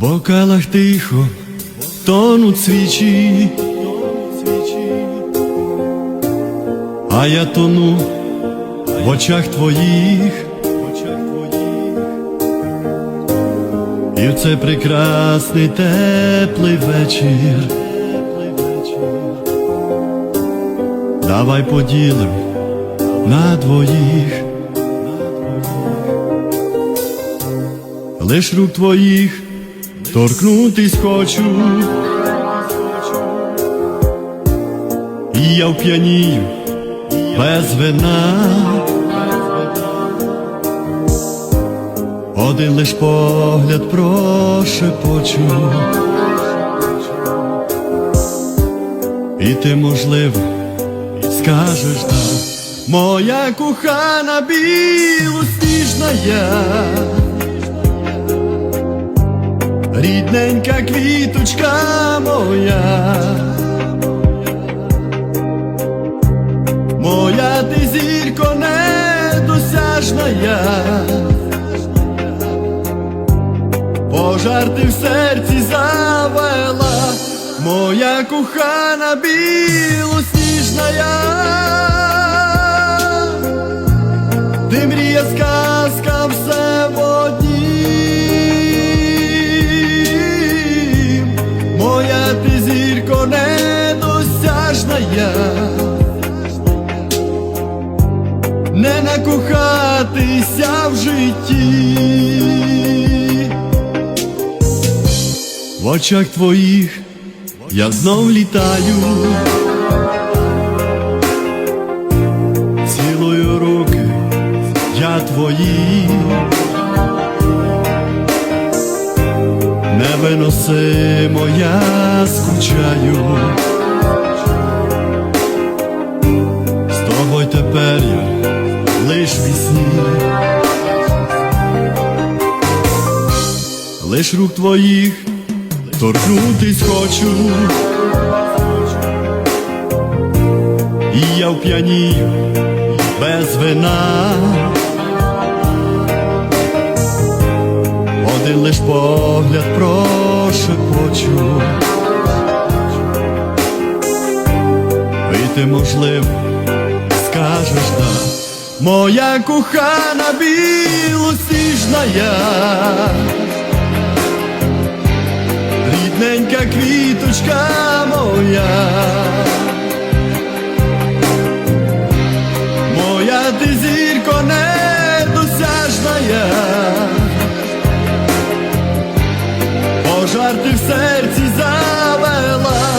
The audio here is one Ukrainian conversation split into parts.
бокалах тихо тонуть свічі, а я тону в очах твоїх, і в цей прекрасний теплий вечір. Давай поділим на двоїх. Лиш рук твоїх торкнутись хочу, і я вп'янію без вина. Один лиш погляд прошепочу, і ти, можливо, скажеш да, моя кохана білосніжна я. Рідненька квіточка моя, моя ти зірко недосяжна я, пожар ти в серці завела, моя кохана білосніжна я, ти мрія сказка недосяжна не накохатися в житті. В очах твоїх я знов літаю, цілую руки я твої, невиносимо я скучаю. Лиш рук твоїх торкнутись хочу, і я вп'янію без вина, один лиш погляд прошепочу, і ти, можливо, скажеш да, моя кохана білосніжна я. Рідненька квіточка моя, моя ти зірко недосяжна я, пожар ти в серці завела,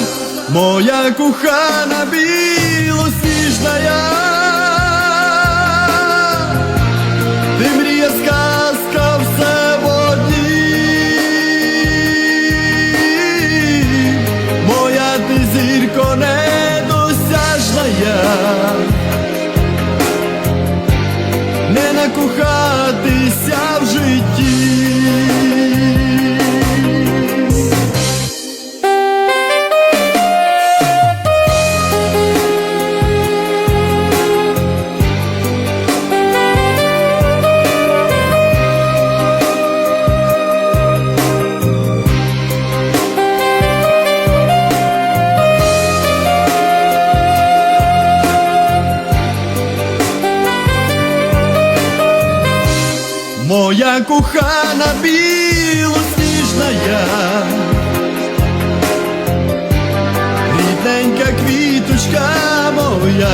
моя кохана білосніжна я, Моя кохана білосніжна. Я, рідненька квіточка моя,